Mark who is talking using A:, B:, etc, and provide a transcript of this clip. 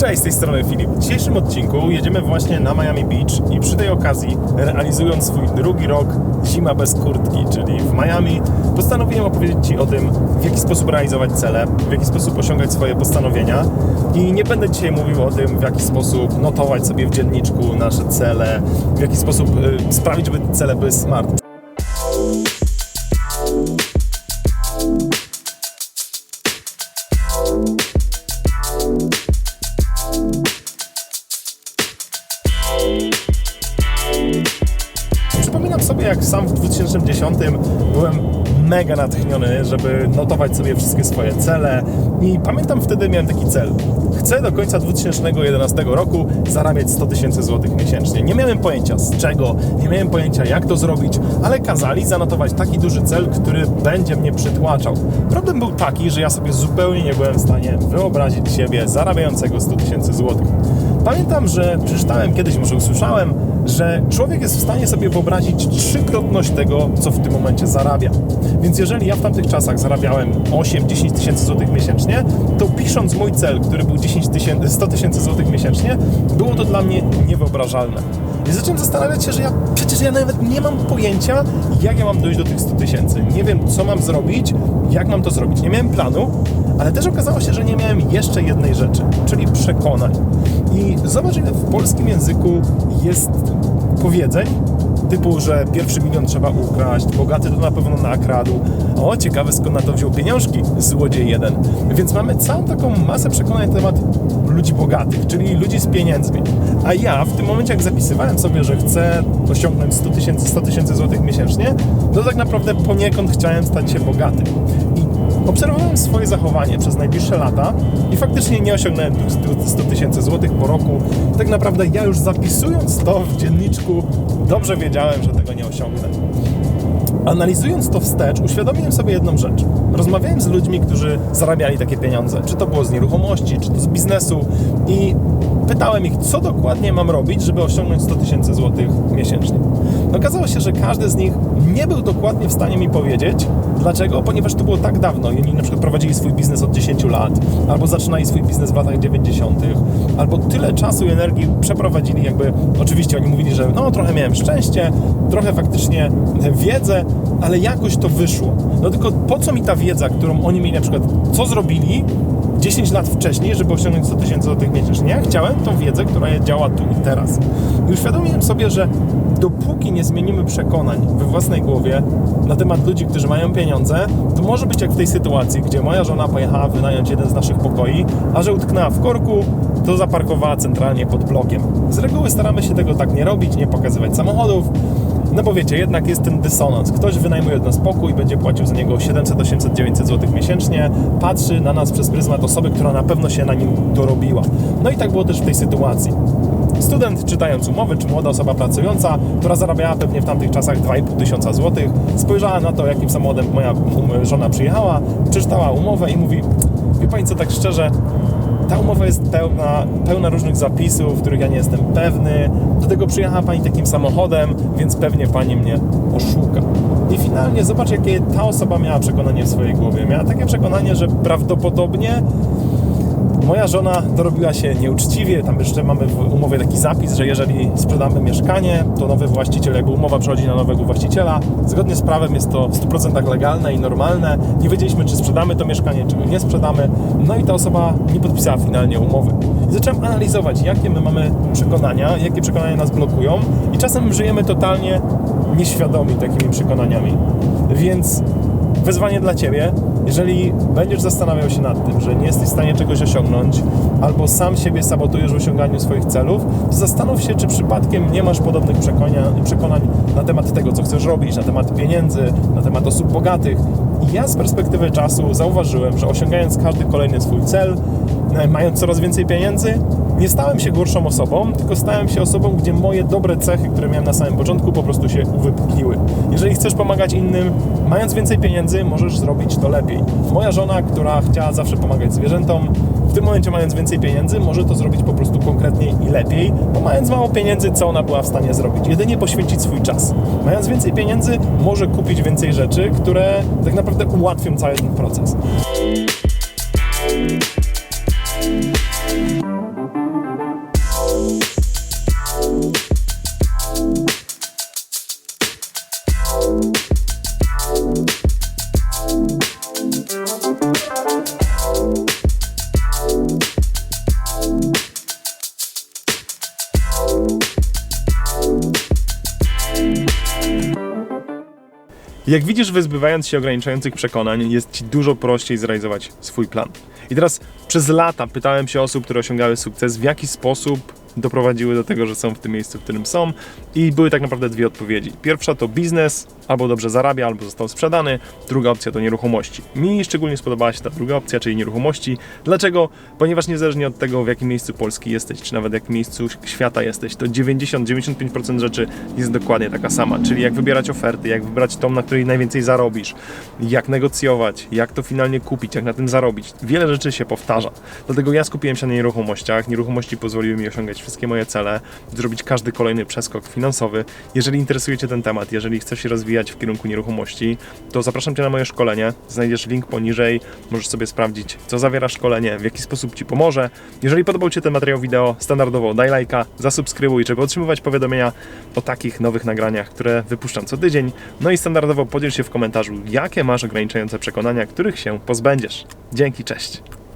A: Cześć, z tej strony Filip. W dzisiejszym odcinku jedziemy właśnie na Miami Beach i przy tej okazji, realizując swój drugi rok Zima bez kurtki, czyli w Miami, postanowiłem opowiedzieć Ci o tym, w jaki sposób realizować cele, w jaki sposób osiągać swoje postanowienia i nie będę dzisiaj mówił o tym, w jaki sposób notować sobie w dzienniczku nasze cele, w jaki sposób y, sprawić, żeby cele były smart. Jak sam w 2010 byłem mega natchniony, żeby notować sobie wszystkie swoje cele i pamiętam wtedy miałem taki cel. Chcę do końca 2011 roku zarabiać 100 tysięcy złotych miesięcznie. Nie miałem pojęcia z czego, nie miałem pojęcia jak to zrobić, ale kazali zanotować taki duży cel, który będzie mnie przytłaczał. Problem był taki, że ja sobie zupełnie nie byłem w stanie wyobrazić siebie zarabiającego 100 tysięcy złotych. Pamiętam, że przeczytałem kiedyś, może usłyszałem, że człowiek jest w stanie sobie wyobrazić trzykrotność tego, co w tym momencie zarabia. Więc jeżeli ja w tamtych czasach zarabiałem 8-10 tysięcy złotych miesięcznie, to pisząc mój cel, który był 10 tysięcy, 100 tysięcy złotych miesięcznie, było to dla mnie niewyobrażalne. I zacząłem zastanawiać się, że ja przecież ja nawet nie mam pojęcia, jak ja mam dojść do tych 100 tysięcy. Nie wiem, co mam zrobić, jak mam to zrobić. Nie miałem planu, ale też okazało się, że nie miałem jeszcze jednej rzeczy, czyli przekonań. I zobacz, ile w polskim języku jest powiedzeń, typu, że pierwszy milion trzeba ukraść, bogaty to na pewno nakradł. O, ciekawe skąd na to wziął pieniążki, złodziej jeden. Więc mamy całą taką masę przekonań na temat ludzi bogatych, czyli ludzi z pieniędzmi. A ja w tym momencie, jak zapisywałem sobie, że chcę osiągnąć 100 tysięcy 100 tysięcy złotych miesięcznie, to tak naprawdę poniekąd chciałem stać się bogaty. I Obserwowałem swoje zachowanie przez najbliższe lata i faktycznie nie osiągnąłem tych 100 tysięcy złotych po roku. Tak naprawdę ja już zapisując to w dzienniczku dobrze wiedziałem, że tego nie osiągnę. Analizując to wstecz, uświadomiłem sobie jedną rzecz. Rozmawiałem z ludźmi, którzy zarabiali takie pieniądze. Czy to było z nieruchomości, czy to z biznesu i pytałem ich, co dokładnie mam robić, żeby osiągnąć 100 tysięcy złotych miesięcznie. Okazało się, że każdy z nich nie był dokładnie w stanie mi powiedzieć, dlaczego, ponieważ to było tak dawno. Oni na przykład prowadzili swój biznes od 10 lat, albo zaczynali swój biznes w latach 90., albo tyle czasu i energii przeprowadzili, jakby oczywiście oni mówili, że no trochę miałem szczęście, trochę faktycznie wiedzę, ale jakoś to wyszło. No tylko po co mi ta wiedza, którą oni mieli na przykład, co zrobili 10 lat wcześniej, żeby osiągnąć 100 tysięcy złotych miesięcznie. Ja chciałem tą wiedzę, która działa tu i teraz. I uświadomiłem sobie, że dopóki nie zmienimy przekonań we własnej głowie na temat ludzi, którzy mają pieniądze, to może być jak w tej sytuacji, gdzie moja żona pojechała wynająć jeden z naszych pokoi, a że utknęła w korku, to zaparkowała centralnie pod blokiem. Z reguły staramy się tego tak nie robić, nie pokazywać samochodów, no bo wiecie, jednak jest ten dysonans. Ktoś wynajmuje od nas pokój, będzie płacił za niego 700, 800, 900 zł miesięcznie, patrzy na nas przez pryzmat osoby, która na pewno się na nim dorobiła. No i tak było też w tej sytuacji. Student czytając umowy, czy młoda osoba pracująca, która zarabiała pewnie w tamtych czasach 2,5 tysiąca złotych, spojrzała na to, jakim samochodem moja żona przyjechała, przeczytała umowę i mówi, wie pani co, tak szczerze, ta umowa jest pełna, pełna różnych zapisów, których ja nie jestem pewny. Do tego przyjechała Pani takim samochodem, więc pewnie Pani mnie oszuka. I finalnie zobacz, jakie ta osoba miała przekonanie w swojej głowie. Miała takie przekonanie, że prawdopodobnie moja żona dorobiła się nieuczciwie. Tam jeszcze mamy w umowie taki zapis, że jeżeli sprzedamy mieszkanie, to nowy właściciel, jakby umowa przechodzi na nowego właściciela, zgodnie z prawem jest to w 100% legalne i normalne. Nie wiedzieliśmy, czy sprzedamy to mieszkanie, czy nie sprzedamy. No i ta osoba nie podpisała finalnie umowy. I zacząłem analizować, jakie my mamy przekonania, jakie przekonania nas blokują i czasem żyjemy totalnie nieświadomi takimi przekonaniami. Więc wezwanie dla Ciebie, jeżeli będziesz zastanawiał się nad tym, że nie jesteś w stanie czegoś osiągnąć, albo sam siebie sabotujesz w osiąganiu swoich celów, to zastanów się, czy przypadkiem nie masz podobnych przekonań, na temat tego, co chcesz robić, na temat pieniędzy, na temat osób bogatych. Ja z perspektywy czasu zauważyłem, że osiągając każdy kolejny swój cel, e, mając coraz więcej pieniędzy, nie stałem się gorszą osobą, tylko stałem się osobą, gdzie moje dobre cechy, które miałem na samym początku, po prostu się uwypukliły. Jeżeli chcesz pomagać innym, mając więcej pieniędzy, możesz zrobić to lepiej. Moja żona, która chciała zawsze pomagać zwierzętom, w tym momencie mając więcej pieniędzy, może to zrobić po prostu konkretniej i lepiej, bo mając mało pieniędzy, co ona była w stanie zrobić? Jedynie poświęcić swój czas. Mając więcej pieniędzy, może kupić więcej rzeczy, które tak naprawdę ułatwią cały ten proces. Jak widzisz, wyzbywając się ograniczających przekonań, jest ci dużo prościej zrealizować swój plan. I teraz przez lata pytałem się osób, które osiągały sukces, w jaki sposób doprowadziły do tego, że są w tym miejscu, w którym są. I były tak naprawdę dwie odpowiedzi. Pierwsza to biznes, albo dobrze zarabia, albo został sprzedany. Druga opcja to nieruchomości. Mi szczególnie spodobała się ta druga opcja, czyli nieruchomości. Dlaczego? Ponieważ niezależnie od tego, w jakim miejscu Polski jesteś, czy nawet w jakim miejscu świata jesteś, to 90-95% rzeczy jest dokładnie taka sama. Czyli jak wybierać oferty, jak wybrać tą, na której najwięcej zarobisz, jak negocjować, jak to finalnie kupić, jak na tym zarobić. Wiele rzeczy się powtarza. Dlatego ja skupiłem się na nieruchomościach. Nieruchomości pozwoliły mi osiągać wszystkie moje cele, zrobić każdy kolejny przeskok finansowy. Jeżeli interesuje Cię ten temat, jeżeli chcesz się rozwijać w kierunku nieruchomości, to zapraszam Cię na moje szkolenie. Znajdziesz link poniżej, możesz sobie sprawdzić, co zawiera szkolenie, w jaki sposób Ci pomoże. Jeżeli podobał Ci ten materiał wideo, standardowo daj lajka, zasubskrybuj, żeby otrzymywać powiadomienia o takich nowych nagraniach, które wypuszczam co tydzień. No i standardowo podziel się w komentarzu, jakie masz ograniczające przekonania, których się pozbędziesz. Dzięki, cześć!